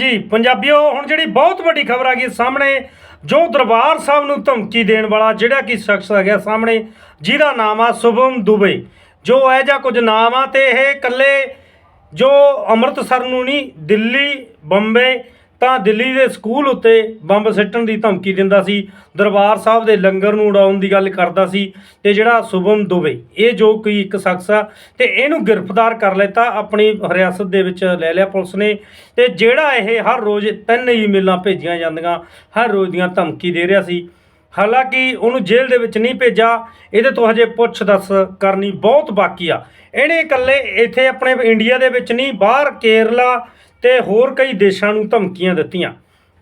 ਜੀ, ਪੰਜਾਬੀਓ, ਹੁਣ ਜਿਹੜੀ ਬਹੁਤ ਵੱਡੀ ਖਬਰ ਆ ਗਈ ਸਾਹਮਣੇ, ਜੋ ਦਰਬਾਰ ਸਾਹਿਬ ਨੂੰ ਧਮਕੀ ਦੇਣ ਵਾਲਾ ਜਿਹੜਾ ਕਿ ਸ਼ਖਸ ਆ ਗਿਆ ਸਾਹਮਣੇ, ਜਿਹਦਾ ਨਾਮ ਆ ਸ਼ੁਭਮ ਦੁਬੇ। ਜੋ ਇਹ ਜਿਹਾ ਕੁਝ ਨਾਮ ਆ ਤੇ ਇਹ ਇਕੱਲੇ ਜੋ ਅੰਮ੍ਰਿਤਸਰ ਨੂੰ ਨਹੀਂ, ਦਿੱਲੀ, ਬੰਬੇ ਤਾਂ ਦਿੱਲੀ ਦੇ ਸਕੂਲ ਉੱਤੇ ਬੰਬ ਸਿੱਟਣ ਦੀ ਧਮਕੀ ਦਿੰਦਾ ਸੀ। ਦਰਬਾਰ ਸਾਹਿਬ ਦੇ ਲੰਗਰ ਨੂੰ ਉਡਾਉਣ ਦੀ ਗੱਲ ਕਰਦਾ ਸੀ ਤੇ ਜਿਹੜਾ ਸ਼ੁਭਮ ਦੁਬੇ, ਇਹ ਜੋ ਕੋਈ ਇੱਕ ਸ਼ਖਸ ਆ ਤੇ ਇਹਨੂੰ ਗ੍ਰਿਫਤਾਰ ਕਰ ਲਿੱਤਾ, ਆਪਣੀ ਹਿਰਾਸਤ ਦੇ ਵਿੱਚ ਲੈ ਲਿਆ ਪੁਲਿਸ ਨੇ ਤੇ ਜਿਹੜਾ ਇਹ ਹਰ ਰੋਜ਼ ਤਿੰਨ ਈਮੇਲਾਂ ਭੇਜੀਆਂ ਜਾਂਦੀਆਂ, ਹਰ ਰੋਜ਼ ਦੀਆਂ ਧਮਕੀ ਦੇ ਰਿਹਾ ਸੀ। ਹਾਲਾਂਕਿ ਉਹਨੂੰ ਜੇਲ੍ਹ ਦੇ ਵਿੱਚ ਨਹੀਂ ਭੇਜਿਆ, ਇਹਦੇ ਤੋਂ ਹਜੇ ਪੁੱਛ ਦੱਸ ਕਰਨੀ ਬਹੁਤ ਬਾਕੀ ਆ। ਇਹਨੇ ਇਕੱਲੇ ਇੱਥੇ ਆਪਣੇ ਇੰਡੀਆ ਦੇ ਵਿੱਚ ਨਹੀਂ, ਬਾਹਰ ਕੇਰਲਾ ਤੇ ਹੋਰ ਕਈ ਦੇਸ਼ਾਂ ਨੂੰ ਧਮਕੀਆਂ ਦਿੱਤੀਆਂ।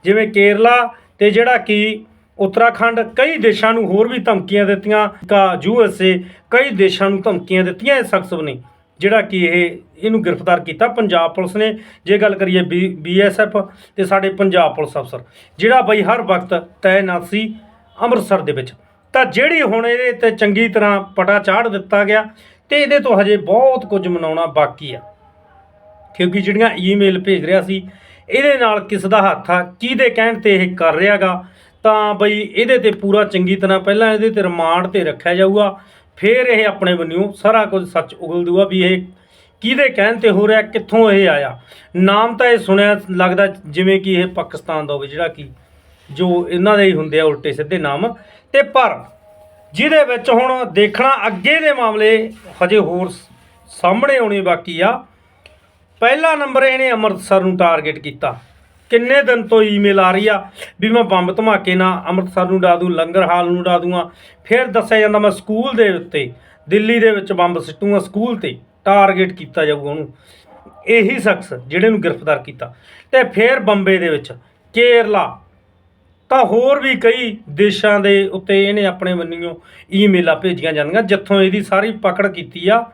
ਜਿਵੇਂ ਕੇਰਲਾ ਤੇ ਜਿਹੜਾ ਕਿ ਉੱਤਰਾਖੰਡ, ਕਈ ਦੇਸ਼ਾਂ ਨੂੰ ਹੋਰ ਵੀ ਧਮਕੀਆਂ ਦਿੱਤੀਆਂ। ਕਾ ਯੂਐਸਏ ਕਈ ਦੇਸ਼ਾਂ ਨੂੰ ਧਮਕੀਆਂ ਦਿੱਤੀਆਂ ਇਸ ਸ਼ਖਸ ਨੇ, ਜਿਹੜਾ ਕਿ ਇਹ, ਇਹਨੂੰ ਗ੍ਰਿਫਤਾਰ ਕੀਤਾ। ਪੰਜਾਬ ਪੁਲਿਸ ਨੇ, ਜੇ ਗੱਲ ਕਰੀਏ ਬੀਐਸਐਫ ਤੇ ਸਾਡੇ ਪੰਜਾਬ ਪੁਲਿਸ ਅਫਸਰ, ਜਿਹੜਾ ਬਈ ਹਰ ਵਕਤ ਤੈਨਾਤ ਸੀ ਅੰਮ੍ਰਿਤਸਰ ਦੇ ਵਿੱਚ। ਤਾਂ ਜਿਹੜੀ ਹੁਣ ਇਹਦੇ ਤੇ ਚੰਗੀ ਤਰ੍ਹਾਂ ਪਟਾ ਚਾੜ ਦਿੱਤਾ ਗਿਆ ਤੇ ਇਹਦੇ ਤੋਂ ਹਜੇ ਬਹੁਤ ਕੁਝ ਮਨਾਉਣਾ ਬਾਕੀ ਆ। ਕਿਉਂਕਿ ਜਿਹੜੀਆਂ ਈਮੇਲ ਭੇਜ ਰਿਹਾ ਸੀ, ਇਹਦੇ ਨਾਲ ਕਿਸ ਦਾ ਹੱਥ ਆ, ਕਿਹਦੇ ਕਹਿਣ ਤੇ ਇਹ ਕਰ ਰਿਹਾਗਾ? ਤਾਂ ਬਈ ਇਹਦੇ ਤੇ ਪੂਰਾ ਚੰਗੀ ਤਰ੍ਹਾਂ ਪਹਿਲਾਂ ਇਹਦੇ ਤੇ ਰਿਮਾਂਡ ਤੇ ਰੱਖਿਆ ਜਾਊਗਾ, ਫਿਰ ਇਹ ਆਪਣੇ ਬੰਨਿਓ ਸਾਰਾ ਕੁਝ ਸੱਚ ਉਗਲ ਦੂਗਾ ਵੀ ਇਹ ਕਿਹਦੇ ਕਹਿਣ ਤੇ ਹੋ ਰਿਹਾ, ਕਿੱਥੋਂ ਇਹ ਆਇਆ। ਨਾਮ ਤਾਂ ਇਹ ਸੁਣਿਆ ਲੱਗਦਾ ਜਿਵੇਂ ਕਿ ਇਹ ਪਾਕਿਸਤਾਨ ਦਾ ਹੋਵੇ, ਜਿਹੜਾ ਕਿ ਜੋ ਇਹਨਾਂ ਦੇ ਹੀ ਹੁੰਦੇ ਆ ਉਲਟੇ ਸਿੱਧੇ ਨਾਮ। ਤੇ ਪਰ ਜਿਹਦੇ ਵਿੱਚ ਹੁਣ ਦੇਖਣਾ ਅੱਗੇ ਦੇ ਮਾਮਲੇ ਹਜੇ ਹੋਰ ਸਾਹਮਣੇ ਆਉਣੇ ਬਾਕੀ ਆ ਪਹਿਲਾ ਨੰਬਰ ਇਹਨੇ ਅੰਮ੍ਰਿਤਸਰ ਨੂੰ ਟਾਰਗੇਟ ਕੀਤਾ। ਕਿੰਨੇ ਦਿਨ ਤੋਂ ਈਮੇਲ ਆ ਰਹੀ ਆ ਵੀ ਮੈਂ ਬੰਬ ਧਮਾਕੇ ਨਾਲ ਅੰਮ੍ਰਿਤਸਰ ਨੂੰ ਡਾ ਦੂੰ, ਲੰਗਰ ਹਾਲ ਨੂੰ ਡਾ ਦੂੰਗਾ। ਫਿਰ ਦੱਸਿਆ ਜਾਂਦਾ ਮੈਂ ਸਕੂਲ ਦੇ ਉੱਤੇ, ਦਿੱਲੀ ਦੇ ਵਿੱਚ ਬੰਬ ਸਿੱਟੂਗਾ ਸਕੂਲ ਤੇ ਟਾਰਗੇਟ ਕੀਤਾ ਜਾਊਗਾ ਉਹਨੂੰ। ਇਹੀ ਸ਼ਖਸ ਜਿਹੜੇ ਨੂੰ ਗ੍ਰਿਫਤਾਰ ਕੀਤਾ। ਤੇ ਫਿਰ ਬੰਬੇ ਦੇ ਵਿੱਚ ਕੇਰਲਾ। ਤਾਂ ਹੋਰ ਵੀ ਕਈ ਦੇਸ਼ਾਂ ਦੇ ਉੱਤੇ ਇਹਨੇ ਆਪਣੇ ਬੰਨਿਓ ਈਮੇਲਾਂ ਭੇਜੀਆਂ ਜਾਂਦੀਆਂ ਜਿੱਥੋਂ ਇਹਦੀ ਸਾਰੀ ਪਕੜ ਕੀਤੀ ਆ।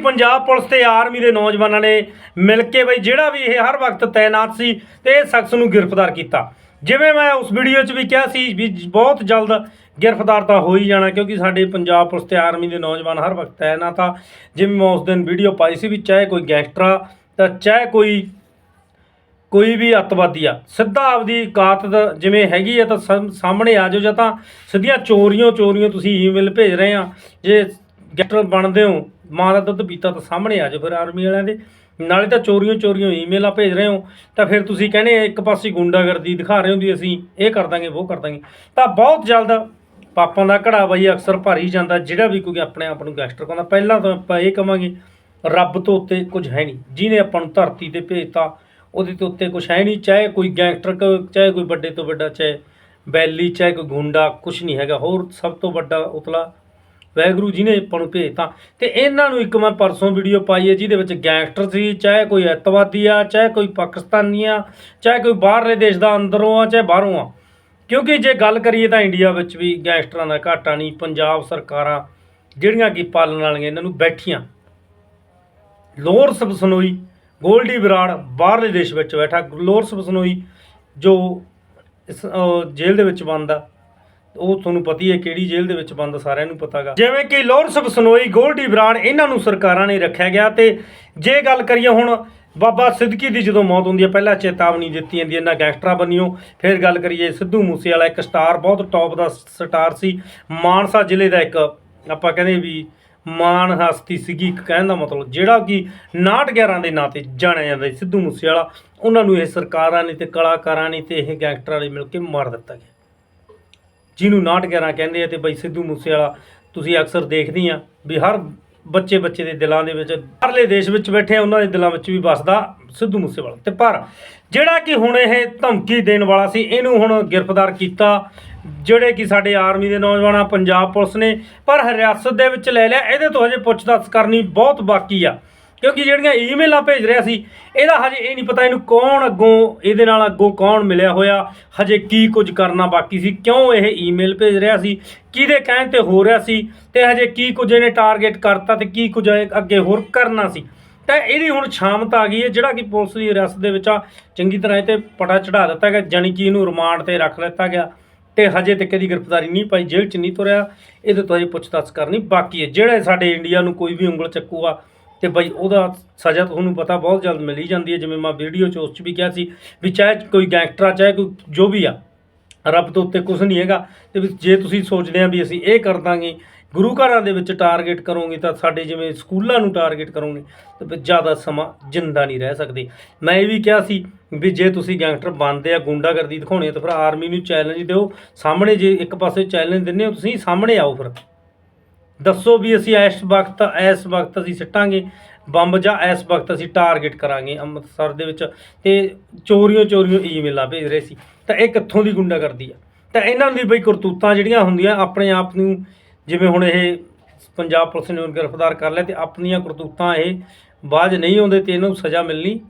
ਪੰਜਾਬ ਪੁਲਿਸ ਤੇ ਆਰਮੀ ਦੇ ਨੌਜਵਾਨਾਂ ਨੇ ਮਿਲ ਕੇ ਬਈ ਜਿਹੜਾ ਵੀ ਇਹ ਹਰ ਵਕਤ ਤਾਇਨਾਤ ਸੀ ਤੇ ਇਹ ਸ਼ਖਸ ਨੂੰ ਗ੍ਰਿਫਤਾਰ ਕੀਤਾ। ਜਿਵੇਂ ਮੈਂ ਉਸ ਵੀਡੀਓ 'ਚ ਵੀ ਕਿਹਾ ਸੀ ਵੀ ਬਹੁਤ ਜਲਦ ਗ੍ਰਿਫਤਾਰ ਤਾਂ ਹੋ ਹੀ ਜਾਣਾ ਕਿਉਂਕਿ ਸਾਡੇ ਪੰਜਾਬ ਪੁਲਿਸ ਤੇ ਆਰਮੀ ਦੇ ਨੌਜਵਾਨ ਹਰ ਵਕਤ ਤਾਇਨਾਤ ਆ। ਜਿਵੇਂ ਮੈਂ ਉਸ ਦਿਨ ਵੀਡੀਓ ਪਾਈ ਸੀ ਵੀ ਚਾਹੇ ਕੋਈ ਗੈਂਗਸਟਰ ਆ ਤਾਂ ਚਾਹੇ ਕੋਈ ਕੋਈ ਵੀ ਅੱਤਵਾਦੀ ਆ, ਸਿੱਧਾ ਆਪਦੀ ਕਾਤ ਜਿਵੇਂ ਹੈਗੀ ਆ ਤਾਂ ਸਾਹਮਣੇ ਆ ਜਾਓ ਜਾਂ ਤਾਂ ਸਿੱਧੀਆਂ ਚੋਰੀਆਂ ਚੋਰੀਆਂ ਤੁਸੀਂ ਈਮੇਲ ਭੇਜ ਰਹੇ ਆ। ਜੇ ਗੈਟਰ ਬਣਦੇ ਹੋ ਮਾਂ ਦਾ ਦੁੱਧ ਪੀਤਾ ਤਾਂ ਸਾਹਮਣੇ ਆ ਜਾਓ ਫਿਰ ਆਰਮੀ ਵਾਲਿਆਂ ਦੇ। ਨਾਲੇ ਤਾਂ ਚੋਰੀਆਂ ਚੋਰੀਆਂ ਈਮੇਲਾਂ ਭੇਜ ਰਹੇ ਹੋ। ਤਾਂ ਫਿਰ ਤੁਸੀਂ ਕਹਿੰਦੇ ਇੱਕ ਪਾਸੇ ਗੁੰਡਾਗਰਦੀ ਦਿਖਾ ਰਹੇ ਹੋ ਵੀ ਅਸੀਂ, ਇਹ ਕਰ ਦਾਂਗੇ, ਉਹ ਕਰ ਦਾਂਗੇ। ਤਾਂ ਬਹੁਤ ਜਲਦ ਪਾਪਾਂ ਦਾ ਘੜਾ ਬਈ ਅਕਸਰ ਭਰ ਹੀ ਜਾਂਦਾ, ਜਿਹੜਾ ਵੀ ਕੋਈ ਆਪਣੇ ਆਪ ਨੂੰ ਗੈਂਗਸਟਰ ਕਹਿੰਦਾ ਪਹਿਲਾਂ ਤਾਂ ਆਪਾਂ ਇਹ ਕਵਾਂਗੇ, ਰੱਬ ਤੋਂ ਉੱਤੇ ਕੁਝ ਹੈ ਨਹੀਂ। ਜਿਹਨੇ ਆਪਾਂ ਨੂੰ ਧਰਤੀ ਤੇ ਭੇਜਤਾ, ਉਹਦੇ ਤੋਂ ਉੱਤੇ ਕੁਝ ਹੈ ਨਹੀਂ। ਚਾਹੇ ਕੋਈ ਗੈਂਗਸਟਰ ਚਾਹੇ ਕੋਈ ਵੱਡੇ ਤੋਂ ਵੱਡਾ, ਚਾਹੇ ਬੈਲੀ, ਚਾਹੇ ਕੋਈ ਗੁੰਡਾ, ਕੁਝ ਨਹੀਂ ਹੈਗਾ। ਹੋਰ ਸਭ ਤੋਂ ਵੱਡਾ ਉਤਲਾ ਵੈਗਰੂ ਜੀ ਨੇ ਆਪਾਂ ਨੂੰ ਭੇਜਤਾ। ਤੇ ਇਹਨਾਂ ਨੂੰ ਇੱਕ ਮੈਂ ਪਰਸੋਂ ਵੀਡੀਓ ਪਾਈ ਹੈ, ਜਿਹਦੇ ਵਿੱਚ ਗੈਂਗਸਟਰ ਸੀ, ਚਾਹੇ ਕੋਈ ਅੱਤਵਾਦੀ ਆ, ਚਾਹੇ ਕੋਈ ਪਾਕਿਸਤਾਨੀ ਆ, ਚਾਹੇ ਕੋਈ ਬਾਹਰਲੇ ਦੇਸ਼ ਦਾ ਅੰਦਰੋਂ ਆ, ਚਾਹੇ ਬਾਹਰੋਂ ਆ। ਕਿਉਂਕਿ ਜੇ ਗੱਲ ਕਰੀਏ ਤਾਂ ਇੰਡੀਆ ਵਿੱਚ ਵੀ ਗੈਂਗਸਟਰਾਂ ਦਾ ਘਾਟਾ ਨਹੀਂ, ਪੰਜਾਬ ਸਰਕਾਰਾਂ ਜਿਹੜੀਆਂ ਕਿ ਪਾਲਣ ਵਾਲੀਆਂ ਇਹਨਾਂ ਨੂੰ ਬੈਠੀਆਂ। ਲੋਅਰ ਬਸਨੋਈ ਗੋਲਡੀ ਬਰਾੜ ਬਾਹਰਲੇ ਦੇਸ਼ ਵਿੱਚ ਬੈਠਾ। ਲੋਰਸ ਬਸਨੋਈ ਜੋ ਇਸ ਜੇਲ੍ਹ ਦੇ ਵਿੱਚ ਬੰਦ ਆ। ਉਹ ਤੁਹਾਨੂੰ ਪਤੀ ਹੈ ਕਿਹੜੀ ਜੇਲ੍ਹ ਦੇ ਵਿੱਚ ਬੰਦ ਸਾਰਿਆਂ ਨੂੰ ਪਤਾਗਾ ਜਿਵੇਂ ਕਿ ਲੋਰਸ ਬਸਨੋਈ ਗੋਲਡੀ ਬਰਾੜ ਇਹਨਾਂ ਨੂੰ ਸਰਕਾਰਾਂ ਨੇ ਰੱਖਿਆ ਗਿਆ ਤੇ ਜੇ ਗੱਲ ਕਰੀਏ ਹੁਣ ਬਾਬਾ ਸਿੱਦਕੀ ਦੀ ਜਦੋਂ ਮੌਤ ਹੁੰਦੀ ਹੈ, ਪਹਿਲਾਂ ਚੇਤਾਵਨੀ ਦਿੱਤੀ ਜਾਂਦੀ ਹੈ ਨਾ ਗੈਂਗਸਟਰਾਂ ਬੰਨਿਓ। ਫਿਰ ਗੱਲ ਕਰੀਏ ਸਿੱਧੂ ਮੂਸੇ ਵਾਲਾ ਇੱਕ ਸਟਾਰ, ਬਹੁਤ ਟੌਪ ਦਾ ਸਟਾਰ ਸੀ। ਮਾਨਸਾ ਜ਼ਿਲ੍ਹੇ ਦਾ ਇੱਕ, ਆਪਾਂ ਕਹਿੰਦੇ ਵੀ ਮਾਨ ਹਸਤੀ ਸੀਗੀ, ਇੱਕ ਕਹਿਣ ਦਾ ਮਤਲਬ, ਜਿਹੜਾ ਕਿ 911 ਦੇ ਨਾਂ ਤੇ ਜਾਣਿਆ ਜਾਂਦਾ ਸਿੱਧੂ ਮੂਸੇ ਵਾਲਾ ਉਹਨਾਂ ਨੂੰ ਇਹ ਸਰਕਾਰਾਂ ਨੇ ਤੇ ਕਲਾਕਾਰਾਂ ਨੇ ਤੇ ਇਹ ਗੈਂਗਸਟਰਾਂ ਨੇ ਮਿਲ ਕੇ ਮਾਰ ਦਿੱਤਾ ਗਿਆ। ਜਿਹਨੂੰ 911 ਕਹਿੰਦੇ ਆ ਤੇ ਬਈ ਸਿੱਧੂ ਮੂਸੇਵਾਲਾ ਤੁਸੀਂ ਅਕਸਰ ਦੇਖਦੇ ਆ ਵੀ ਹਰ ਬੱਚੇ ਬੱਚੇ ਦੇ ਦਿਲਾਂ ਦੇ ਵਿੱਚ ਬਾਹਰਲੇ ਦੇਸ਼ ਵਿੱਚ ਬੈਠੇ ਆ, ਉਹਨਾਂ ਦੇ ਦਿਲਾਂ ਵਿੱਚ ਵੀ ਵੱਸਦਾ ਸਿੱਧੂ ਮੂਸੇਵਾਲਾ। ਤੇ ਪਰ ਜਿਹੜਾ ਕਿ ਹੁਣ ਇਹ ਧਮਕੀ ਦੇਣ ਵਾਲਾ ਸੀ ਇਹਨੂੰ ਹੁਣ ਗ੍ਰਿਫਤਾਰ ਕੀਤਾ ਜਿਹੜੇ ਕਿ ਸਾਡੇ ਆਰਮੀ ਦੇ ਨੌਜਵਾਨਾਂ ਪੰਜਾਬ ਪੁਲਿਸ ਨੇ ਪਰ ਹਿਰਾਸਤ ਦੇ ਵਿੱਚ ਲੈ ਲਿਆ ਇਹਦੇ ਤੋਂ ਹਜੇ ਪੁੱਛਤਾਛ ਕਰਨੀ ਬਹੁਤ ਬਾਕੀ ਆ। ਕਿਉਂਕਿ ਜਿਹੜੀਆਂ ਈਮੇਲਾਂ ਭੇਜ ਰਿਹਾ ਸੀ, ਇਹਦਾ ਹਜੇ ਇਹ ਨਹੀਂ ਪਤਾ ਇਹਨੂੰ ਕੌਣ ਅੱਗੋਂ, ਇਹਦੇ ਨਾਲ ਅੱਗੋਂ ਕੌਣ ਮਿਲਿਆ ਹੋਇਆ, ਹਜੇ ਕੀ ਕੁਝ ਕਰਨਾ ਬਾਕੀ ਸੀ, ਕਿਉਂ ਇਹ ਈਮੇਲ ਭੇਜ ਰਿਹਾ ਸੀ, ਕਿਹਦੇ ਕਹਿਣ ਤੇ ਹੋ ਰਿਹਾ ਸੀ, ਤੇ ਹਜੇ ਕੀ ਕੁਝ ਇਹਨੇ ਟਾਰਗੇਟ ਕਰਤਾ ਤੇ ਕੀ ਕੁਝ ਅੱਗੇ ਹੋਰ ਕਰਨਾ ਸੀ। ਤਾਂ ਇਹਦੀ ਹੁਣ ਸ਼ਾਮਤ ਆ ਗਈ ਹੈ, ਜਿਹੜਾ ਕਿ ਪੁਲਿਸ ਦੀ ਰਿਆਸਤ ਦੇ ਵਿੱਚ ਆ, ਚੰਗੀ ਤਰ੍ਹਾਂ ਇਹ ਤੇ ਪਟਾ ਚੜਾ ਦਿੱਤਾ ਗਿਆ, ਜਾਣੀ ਕਿ ਇਹਨੂੰ ਰਿਮਾਂਡ ਤੇ ਰੱਖ ਲਿੱਤਾ ਗਿਆ, ਤੇ ਹਜੇ ਤੱਕ ਇਹਦੀ ਗ੍ਰਿਫਤਾਰੀ ਨਹੀਂ ਪਾਈ, ਜੇਲ੍ਹ 'ਚ ਨਹੀਂ ਤੁਰਿਆ, ਇਹਦੇ ਤੋਂ ਹਜੇ ਪੁੱਛਤਾਛ ਕਰਨੀ ਬਾਕੀ ਹੈ। ਜਿਹੜੇ ਸਾਡੇ ਇੰਡੀਆ ਨੂੰ ਕੋਈ ਵੀ ਉਂਗਲ ਚੱਕੂਗਾ ਤੇ ਬਈ ਉਹਦਾ ਸਜ਼ਾ ਤੁਹਾਨੂੰ ਪਤਾ ਬਹੁਤ ਜਲਦ ਮਿਲੀ ਜਾਂਦੀ ਹੈ, ਜਿਵੇਂ ਮੈਂ ਵੀਡੀਓ 'ਚ ਉਸ 'ਚ ਵੀ ਕਿਹਾ ਸੀ ਵੀ ਚਾਹੇ ਕੋਈ ਗੈਂਗਸਟਰ ਆ, ਚਾਹੇ ਕੋਈ ਜੋ ਵੀ ਆ, ਰੱਬ ਤੋਂ ਉੱਤੇ ਕੁਝ ਨਹੀਂ ਹੈਗਾ, ਤੇ ਵੀ ਜੇ ਤੁਸੀਂ ਸੋਚਦੇ ਆ ਵੀ ਅਸੀਂ ਇਹ ਕਰ ਦਾਂਗੇ, ਗੁਰੂ ਘਰਾਂ ਦੇ ਵਿੱਚ ਟਾਰਗੇਟ ਕਰੋਗੇ ਤਾਂ ਸਾਡੇ ਜਿਵੇਂ ਸਕੂਲਾਂ ਨੂੰ ਟਾਰਗੇਟ ਕਰੋਗੇ, ਤਾਂ ਜ਼ਿਆਦਾ ਸਮਾਂ ਜਿੰਦਾ ਨਹੀਂ ਰਹਿ ਸਕਦੇ। ਮੈਂ ਇਹ ਵੀ ਕਿਹਾ ਸੀ ਵੀ ਜੇ ਤੁਸੀਂ ਗੈਂਗਸਟਰ ਬਣਦੇ ਆ, ਗੁੰਡਾਗਰਦੀ ਦਿਖਾਉਣੀ ਤਾਂ ਫਿਰ ਆਰਮੀ ਨੂੰ ਚੈਲੰਜ ਦਿਓ, ਸਾਹਮਣੇ ਜੇ ਇੱਕ ਪਾਸੇ ਚੈਲੰਜ ਦਿੰਦੇ ਹੋ, ਤੁਸੀਂ ਸਾਹਮਣੇ ਆਓ ਫਿਰ। ਦੱਸੋ ਵੀ ਅਸੀਂ ਇਸ ਵਕਤ ਇਸ ਵਕਤ ਅਸੀਂ ਸਿੱਟਾਂਗੇ, ਬੰਬ ਜਾਂ ਇਸ ਵਕਤ ਅਸੀਂ ਟਾਰਗੇਟ ਕਰਾਂਗੇ ਅੰਮ੍ਰਿਤਸਰ ਦੇ ਵਿੱਚ। ਤੇ ਚੋਰੀਆਂ ਚੋਰੀਆਂ ਈਮੇਲਾਂ ਭੇਜ ਰਹੇ ਸੀ। ਤਾਂ ਇਹ ਕਿੱਥੋਂ ਦੀ ਗੁੰਡਾਗਰਦੀ ਆ? ਤਾਂ ਇਹਨਾਂ ਦੀ ਬਈ ਕਰਤੂਤਾਂ ਜਿਹੜੀਆਂ ਹੁੰਦੀਆਂ, ਆਪਣੇ ਆਪ ਨੂੰ ਜਿਵੇਂ ਹੁਣ ਇਹ ਪੰਜਾਬ ਪੁਲਿਸ ਨੇ ਗ੍ਰਿਫਤਾਰ ਕਰ ਲਿਆ ਤੇ ਆਪਣੀਆਂ ਕਰਤੂਤਾਂ ਇਹ ਬਾਅਦ ਨਹੀਂ ਆਉਂਦੇ ਤੇ ਇਹਨਾਂ ਨੂੰ ਸਜ਼ਾ ਮਿਲਣੀ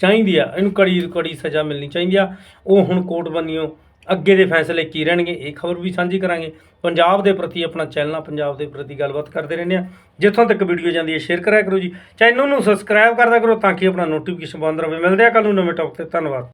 ਚਾਹੀਦੀ ਆ। ਇਹਨੂੰ ਕੜੀ ਕੜੀ ਸਜ਼ਾ ਮਿਲਣੀ ਚਾਹੀਦੀ ਆ। ਉਹ ਹੁਣ ਕੋਰਟ ਬੰਨਿਓ ਅੱਗੇ ਦੇ ਫੈਸਲੇ ਕੀ ਰਹਿਣਗੇ, ਇਹ ਖਬਰ ਵੀ ਸਾਂਝੀ ਕਰਾਂਗੇ। ਪੰਜਾਬ ਦੇ ਪ੍ਰਤੀ ਆਪਣਾ ਚੈਨਲ ਆ ਪੰਜਾਬ ਦੇ ਪ੍ਰਤੀ ਗੱਲਬਾਤ ਕਰਦੇ ਰਹਿੰਦੇ ਆ ਜਿੱਥੋਂ ਤੱਕ ਵੀਡੀਓ ਜਾਂਦੀ ਹੈ ਸ਼ੇਅਰ ਕਰਿਆ ਕਰੋ ਜੀ। ਚੈਨਲ ਨੂੰ ਸਬਸਕ੍ਰਾਈਬ ਕਰਦਾ ਕਰੋ ਤਾਂ ਕਿ ਆਪਣਾ ਨੋਟੀਫਿਕੇਸ਼ਨ ਬੰਦ ਰਹੇ। ਮਿਲਦੇ ਆ ਕੱਲ ਨੂੰ ਨਵੇਂ ਟੌਪਿਕ ਤੇ। ਧੰਨਵਾਦ।